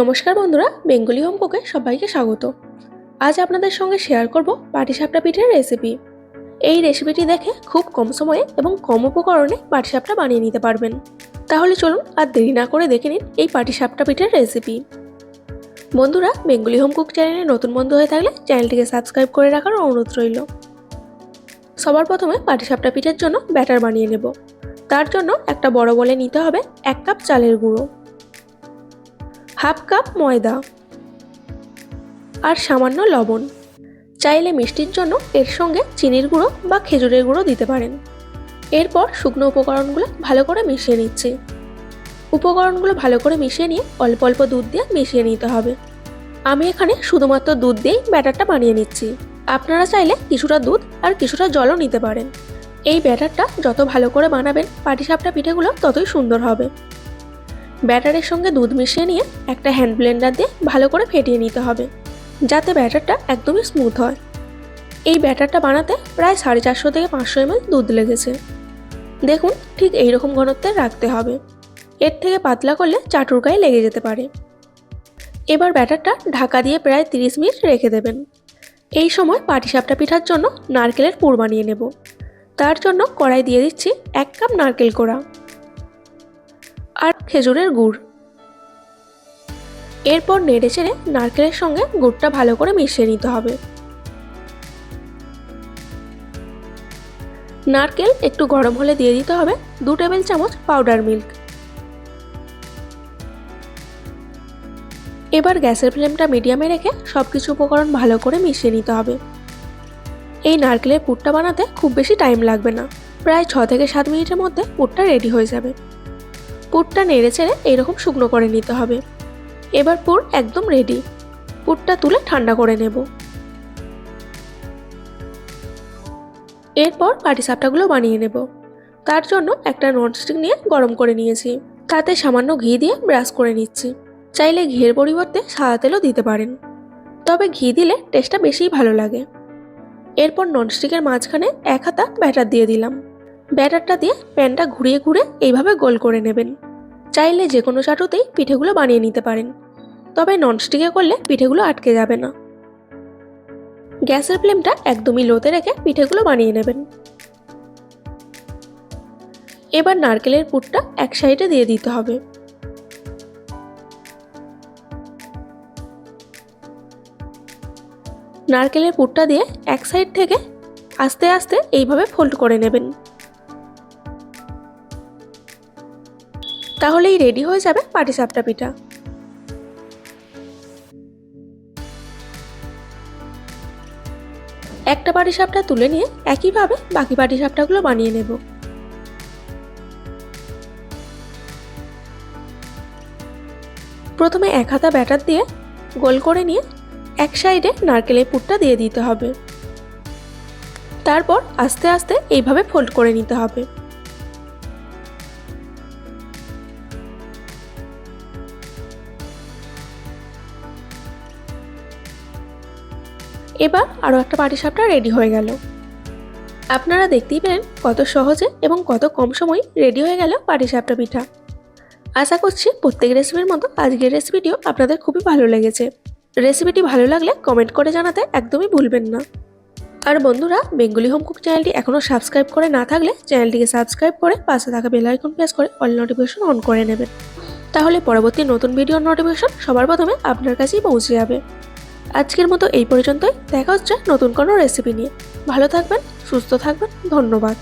নমস্কার বন্ধুরা, Bengali home কুকে সবাইকে স্বাগত। আজ আপনাদের সঙ্গে শেয়ার করব পাটিসাপটা পিঠের রেসিপি এই রেসিপিটি দেখে খুব কম সময়ে এবং কম উপকরণে পাটিসাপটা বানিয়ে নিতে পারবেন। তাহলে চলুন আর দেরি না করে দেখে নিন এই পাটিসাপটা পিঠের রেসিপি বন্ধুরা, বেঙ্গলি হোম কুক চ্যানেলে নতুন বন্ধু হয়ে থাকলে চ্যানেলটিকে সাবস্ক্রাইব করে রাখার অনুরোধ রইল। সবার প্রথমে পাটিসাপটা পিঠের জন্য ব্যাটার বানিয়ে নেব। তার জন্য একটা বড় বলে নিতে হবে এক কাপ চালের গুঁড়ো। হাফ কাপ ময়দা আর সামান্য লবণ। চাইলে মিষ্টির জন্য এর সঙ্গে চিনির গুঁড়ো বা খেজুরের গুঁড়ো দিতে পারেন। এরপর শুকনো উপকরণগুলো ভালো করে মিশিয়ে নিচ্ছি। উপকরণগুলো ভালো করে মিশিয়ে নিয়ে অল্প অল্প দুধ দিয়ে মিশিয়ে নিতে হবে। আমি এখানে শুধুমাত্র দুধ দিয়েই ব্যাটারটা বানিয়ে নিচ্ছি। আপনারা চাইলে কিছুটা দুধ আর কিছুটা জলও নিতে পারেন। এই ব্যাটারটা যত ভালো করে বানাবেন, পাটিসাপটা পিঠেগুলো ততই সুন্দর হবে। ব্যাটারের সঙ্গে দুধ মিশিয়ে নিয়ে একটা হ্যান্ড ব্লেন্ডার দিয়ে ভালো করে ফেটিয়ে নিতে হবে, যাতে ব্যাটারটা একদমই স্মুথ হয়। এই ব্যাটারটা বানাতে প্রায় সাড়ে চারশো থেকে পাঁচশো এমএল দুধ লেগেছে। দেখুন, ঠিক এই রকম ঘনত্বের রাখতে হবে। এর থেকে পাতলা করলে চাটুর গায়ে লেগে যেতে পারে। এবার ব্যাটারটা ঢাকা দিয়ে প্রায় তিরিশ মিনিট রেখে দেবেন। এই সময় পাটিসাপটা পিঠার জন্য নারকেলের পুর বানিয়ে নেব। তার জন্য কড়াই দিয়ে দিচ্ছি এক কাপ নারকেল কোড়া। আর খেজুরের গুড়। এরপর নেড়ে চেড়ে নারকেলের সঙ্গে গুড়টা ভালো করে মিশিয়ে নিতে হবে। নারকেল একটু গরম হলে দিয়ে দিতে হবে দু টেবিল চামচ পাউডার মিল্ক। এবার গ্যাসের ফ্লেমটা মিডিয়ামে রেখে সব কিছু উপকরণ ভালো করে মিশিয়ে নিতে হবে। এই নারকেলের পুরটা বানাতে খুব বেশি টাইম লাগবে না। প্রায় ছ থেকে সাত মিনিটের মধ্যে পুরটা রেডি হয়ে যাবে। পুরটা নেড়ে চেড়ে এইরকম শুকনো করে নিতে হবে। এবার পুর একদম রেডি পুরটা তুলে ঠান্ডা করে নেব। এরপর পাটিসাপটাগুলো বানিয়ে নেব। তার জন্য একটা ননস্টিক নিয়ে গরম করে নিয়েছি। তাতে সামান্য ঘি দিয়ে ব্রাশ করে নিচ্ছি। চাইলে ঘিয়ের পরিবর্তে সাদা তেলও দিতে পারেন। তবে ঘি দিলে টেস্টটা বেশিই ভালো লাগে। এরপর ননস্টিকের মাঝখানে এক হাতা ব্যাটার দিয়ে দিলাম। ব্যাটারটা দিয়ে প্যানটা ঘুরিয়ে ঘুরে এইভাবে গোল করে নেবেন। চাইলে যে কোনো চাটুতেই পিঠেগুলো বানিয়ে নিতে পারেন। তবে ননস্টিকে করলে পিঠেগুলো আটকে যাবে না। গ্যাসের ফ্লেমটা একদমই লোতে রেখে পিঠেগুলো বানিয়ে নেবেন। এবার নারকেলের পুরটা এক সাইডে দিয়ে দিতে হবে। নারকেলের পুরটা দিয়ে এক সাইড থেকে আস্তে আস্তে এইভাবে ফোল্ড করে নেবেন। তাহলেই রেডি হয়ে যাবে পাটিসাপটা পিঠা একটা পাটিসাপটা তুলে নিয়ে একইভাবে বাকি পাটিসাপটাগুলো বানিয়ে নেব। প্রথমে এক হাতা ব্যাটার দিয়ে গোল করে নিয়ে এক সাইডে নারকেলের পুরটা দিয়ে দিতে হবে। তারপর আস্তে আস্তে এইভাবে ফোল্ড করে নিতে হবে। এবার আরও একটা পাটিসাপটা রেডি হয়ে গেল। আপনারা দেখতেই পেলেন কত সহজে এবং কত কম সময় রেডি হয়ে গেল পাটিসাপটা পিঠা। আশা করছি প্রত্যেক রেসিপির মতো আজকের রেসিপিটিও আপনাদের খুবই ভালো লেগেছে। রেসিপিটি ভালো লাগলে কমেন্ট করে জানাতে একদমই ভুলবেন না। আর বন্ধুরা বেঙ্গলি হোম কুক চ্যানেলটি এখনও সাবস্ক্রাইব করে না থাকলে চ্যানেলটিকে সাবস্ক্রাইব করে পাশে থাকা বেল আইকন প্রেস করে অল নোটিফিকেশন অন করে নেবেন। তাহলে পরবর্তী নতুন ভিডিওর নোটিফিকেশন সবার প্রথমে আপনার কাছেই পৌঁছে যাবে। আজকের মতো এই পর্যন্তই। দেখা হচ্ছে নতুন কোনো রেসিপি নিয়ে। ভালো থাকবেন, সুস্থ থাকবেন। ধন্যবাদ।